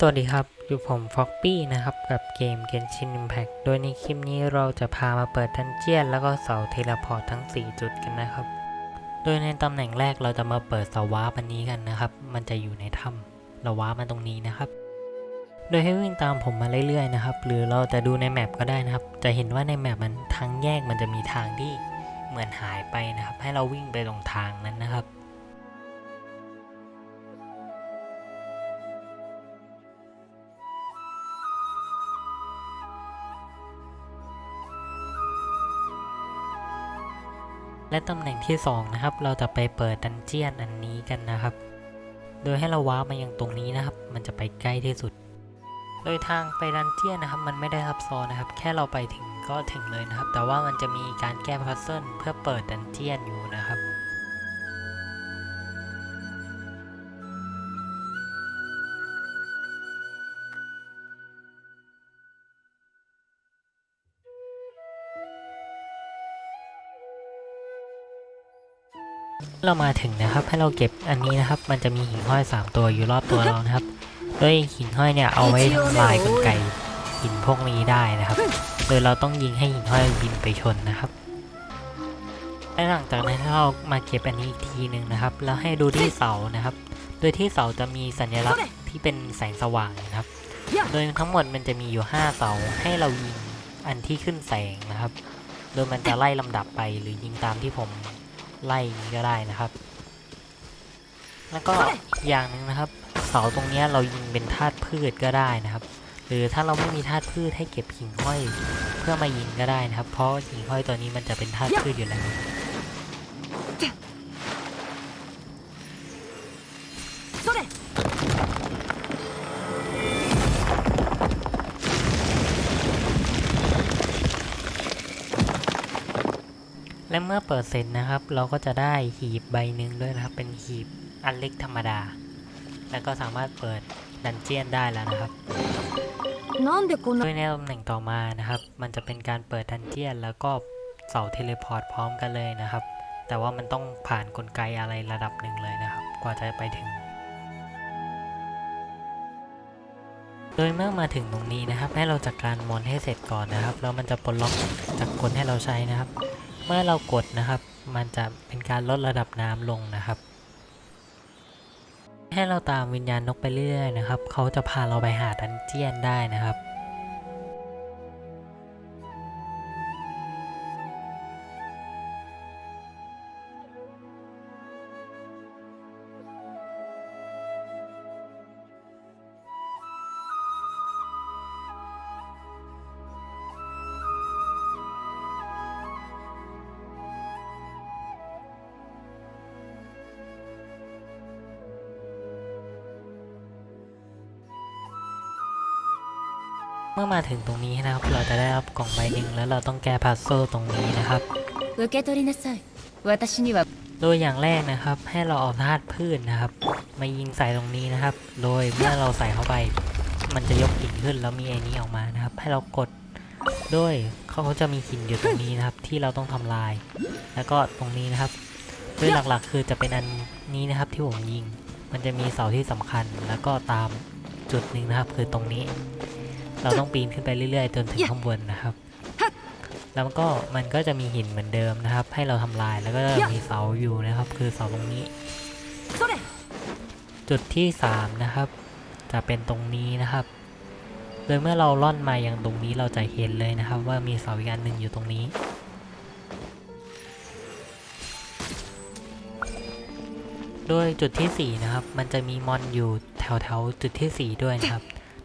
สวัสดีครับ อยู่ผมฟ็อกปี้นะครับ กับเกม Genshin Impact โดยในคลิปนี้เราจะพามาเปิดดันเจียน แล้วก็เสาเทเลพอร์ตทั้ง 4 จุดกันนะครับ โดยในตำแหน่งแรกเราจะมาเปิดเสาวาร์ปอันนี้กันนะครับ มันจะอยู่ในถ้ำเราว้าร์ปมาตรงนี้นะครับ โดยให้วิ่งตามผมมาเรื่อยๆนะครับ หรือเราจะดูในแมปก็ได้นะครับ จะเห็นว่าในแมปมันทางแยกมันจะมีทางที่เหมือนหายไปนะครับ ให้เราวิ่งไปตรงทางนั้นนะครับ และตำแหน่งที่ 2 นะครับ เราจะไปเปิดดันเจียนอันนี้กันนะครับ โดยให้เราว้ามายังตรงนี้นะครับ มันจะไปใกล้ที่สุด โดยทางไปดันเจียนนะครับ มันไม่ได้ซับซ้อนนะครับ แค่เราไปถึงก็ถึงเลยนะครับ แต่ว่ามันจะมีการแก้พัซเซิลเพื่อเปิดดันเจียนอยู่นะครับ เรามาถึงนะครับ ให้เราเก็บอันนี้นะครับ มันจะมีหิ่งห้อย 3 ตัวอยู่รอบตัวเรานะครับ โดยหิ่งห้อยเนี่ยเอาไว้ทำลายกลไกหินพวกนี้ได้นะครับ โดยเราต้องยิงให้หิ่งห้อยบินไปชนนะครับและหลังจากนั้นเรามาเก็บอันนี้อีกทีหนึ่งนะครับ แล้วให้ดูที่เสานะครับ โดยที่เสาจะมีสัญลักษณ์ที่เป็นแสงสว่างนะครับ โดยทั้งหมดมันจะมีอยู่ 5 เสาให้เรายิงอันที่ขึ้นแสงนะครับ โดยมันจะไล่ลำดับไปหรือยิงตามที่ผม ไล่ก็ได้นะครับ แล้วก็อย่างหนึ่งนะครับ เสาตรงนี้เรายิงเป็นธาตุพืชก็ได้นะครับ หรือถ้าเราไม่มีธาตุพืชให้เก็บหิ่งห้อย เพื่อมายิงก็ได้นะครับ เพราะหิ่งห้อยตัวนี้มันจะเป็นธาตุพืชอยู่แล้ว เมื่อเปิดเสร็จนะครับ เราก็จะได้หีบใบหนึ่งด้วยนะครับ เป็นหีบอันเล็กธรรมดา แล้วก็สามารถเปิดดันเจียนได้แล้วนะครับด้วยในตำแหน่งต่อมานะครับ มันจะเป็นการเปิดดันเจียน แล้วก็เสาเทเลพอร์ตพร้อมกันเลยนะครับ แต่ว่ามันต้องผ่านนกลไกอะไรระดับหนึ่งเลยนะครับ กว่าจะไปถึง โดยเมื่อมาถึงตรงนี้นะครับ ให้เราจัดกการมอนให้เสร็จก่อนนะครับ แล้วมันจะปลดล็อกจากคนให้เราใช้นะครับ เมื่อเรากดนะครับ มันจะเป็นการลดระดับน้ำลงนะครับ ให้เราตามวิญญาณนกไปเรื่อยๆนะครับ เขาจะพาเราไปหาดันเจียนได้นะครับ เมื่อมาถึงตรงนี้นะครับ เราจะได้รับกล่องใบหนึ่งแล้วเราต้องแก้พัซเซิลตรงนี้นะครับโดยอย่างแรกนะครับ ให้เราเอาธาตุพืชนนะครับ มายิงใส่ตรงนี้นะครับ โดยเมื่อเราใส่เข้าไป มันจะยกกิ่งขึ้นแล้วมีไอ้นี้ออกมานะครับ ให้เรากดด้วยเขาจะมีหินอยู่ตรงนี้นะครับ ที่เราต้องทำลาย แล้วก็ตรงนี้นะครับด้วยหลักๆ คือจะเป็นอันนี้นะครับที่ผมยิง มันจะมีเสาที่สำคัญแล้วก็ตามจุดหนึ่งนะครับ คือตรงนี้ เราต้องปีนขึ้นไปเรื่อยๆ จนถึงข้างบนนะครับ แล้วก็มันก็จะมีหินเหมือนเดิมนะครับ ให้เราทำลายแล้วก็มีเสาอยู่นะครับ คือเสาตรงนี้それจุดที่3นะครับ จะเป็นตรงนี้นะครับ โดยเมื่อเราล่อนมาอย่างตรงนี้เราจะเห็นเลยนะครับ ว่ามีเสาอีกอันหนึ่งอยู่ตรงนี้โดยจุดทีสี่4 นะครับ มันจะมีมอนอยู่แถวๆ จุดทีสี่4 ด้วยนะครับ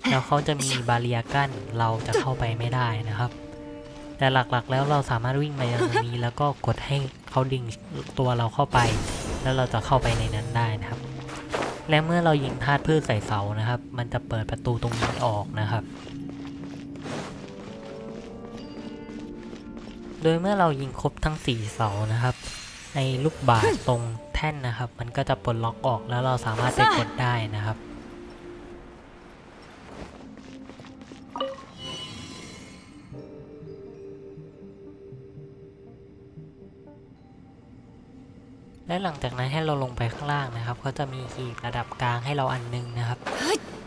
แล้วเขาจะมีบาเรียกั้นเราจะเข้าไปไม่ได้นะครับ แต่หลักๆแล้วเราสามารถวิ่งมาอย่างตรงนี้ แล้วก็กดให้เขาดึงตัวเราเข้าไป แล้วเราจะเข้าไปในนั้นได้นะครับ และเมื่อเรายิงธาตุพืชใส่เสานะครับ มันจะเปิดประตูตรงนี้ออกนะครับโดยเมื่อเรายิงครบทั้ง 4 เสานะครับ ในลูกบาศก์ตรงแท่นนะครับ มันก็จะปลดล็อกออกแล้วเราสามารถไปกดได้นะครับ และหลังจากนั้นให้เราลงไปข้างล่างนะครับ ก็จะมีหีบระดับกลางให้เราอันหนึงนะครับ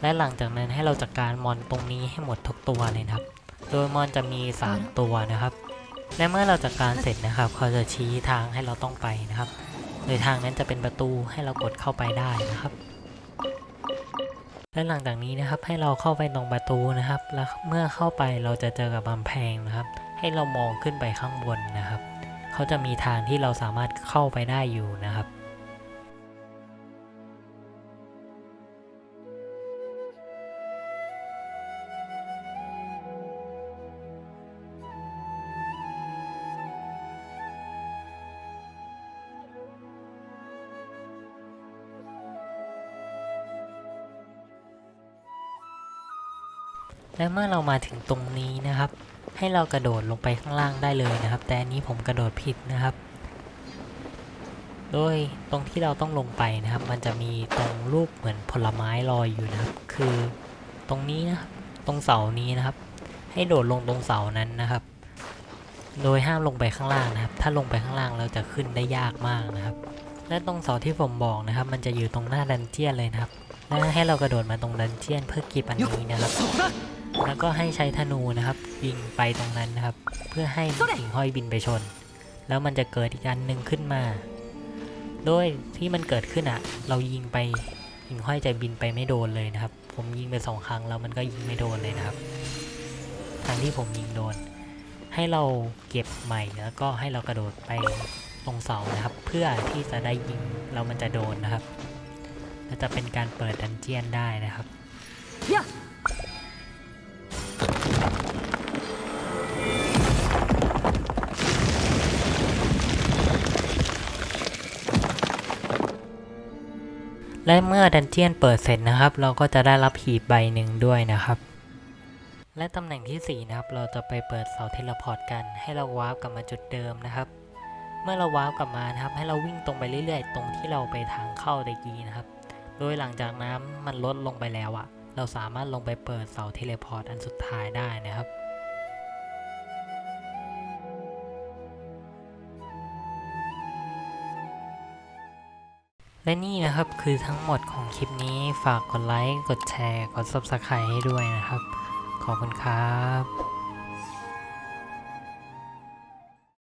และหลังจากนั้นให้เราจัดการมอนตรงนี้ให้หมดทุกตัวเลยนะครับ โดยมอนจะมี 3 ตัวนะครับ และเมื่อเราจัดการเสร็จนะครับ เขาจะชี้ทางให้เราต้องไปนะครับ โดยทางนั้นจะเป็นประตูให้เรากดเข้าไปได้นะครับและหลังจากนี้นะครับให้เราเข้าไปตรงประตูนะครับ แล้วเมื่อเข้าไปเราจะเจอกับกำแพงนะครับ ให้เรามองขึ้นไปข้างบนนะครับ เขาจะมีทางที่เราสามารถเข้าไปได้อยู่นะครับ และเมื่อเรามาถึงตรงนี้นะครับ ให้เรากระโดดลงไปข้างล่างได้เลยนะครับ แต่อันนี้ผมกระโดดผิดนะครับ โดยตรงที่เราต้องลงไปนะครับ มันจะมีตรงรูปเหมือนผลไม้ลอยอยู่นะครับ คือตรงนี้นะครับตรงเสานี้นะครับ ให้โดดลงตรงเสานั้นนะครับ โดยห้ามลงไปข้างล่างนะครับ ถ้าลงไปข้างล่างเราจะขึ้นได้ยากมากนะครับ และตรงเสาที่ผมบอกนะครับ มันจะอยู่ตรงหน้าดันเจียนเลยนะครับและให้เรากระโดดมาตรงดันเจียนเพื่อก็บอันนี้นะครับ แล้วก็ให้ใช้ธนูนะครับยิงไปตรงนั้นนะครับ เพื่อให้หิ่งห้อยบินไปชน แล้วมันจะเกิดอีกอันหนึ่งขึ้นมา โดยที่มันเกิดขึ้นอะ เรายิงไปหิ่งห้อยจะบินไปไม่โดนเลยนะครับ ผมยิงไปสองครั้งแล้วมันก็ยิงไม่โดนเลยนะครับทางที่ผมยิงโดน ให้เราเก็บใหม่แล้วก็ให้เรากระโดดไปตรงเสานะครับ เพื่อที่จะได้ยิงแล้วมันจะโดนนะครับและจะเป็นการเปิดดันเจียนได้นะครับや และเมื่อดันเจียนเปิดเสร็จนะครับ เราก็จะได้รับหีบใบหนึ่งด้วยนะครับ และตำแหน่งที่ 4 นะครับ เราจะไปเปิดเสาเทเลพอร์ตกัน ให้เราวาร์ปกลับมาจุดเดิมนะครับ เมื่อเราวาร์ปกลับมานะครับ ให้เราวิ่งตรงไปเรื่อยๆ ตรงที่เราไปทางเข้าตะกี้นะครับ โดยหลังจากน้ำมันลดลงไปแล้วอะเราสามารถลงไปเปิดเสาเทเลพอร์ตอันสุดท้ายได้นะครับ และนี่นะครับคือทั้งหมดของคลิปนี้ฝากกดไลค์ กดแชร์ กด Subscribe ให้ด้วยนะครับ ขอบคุณครับ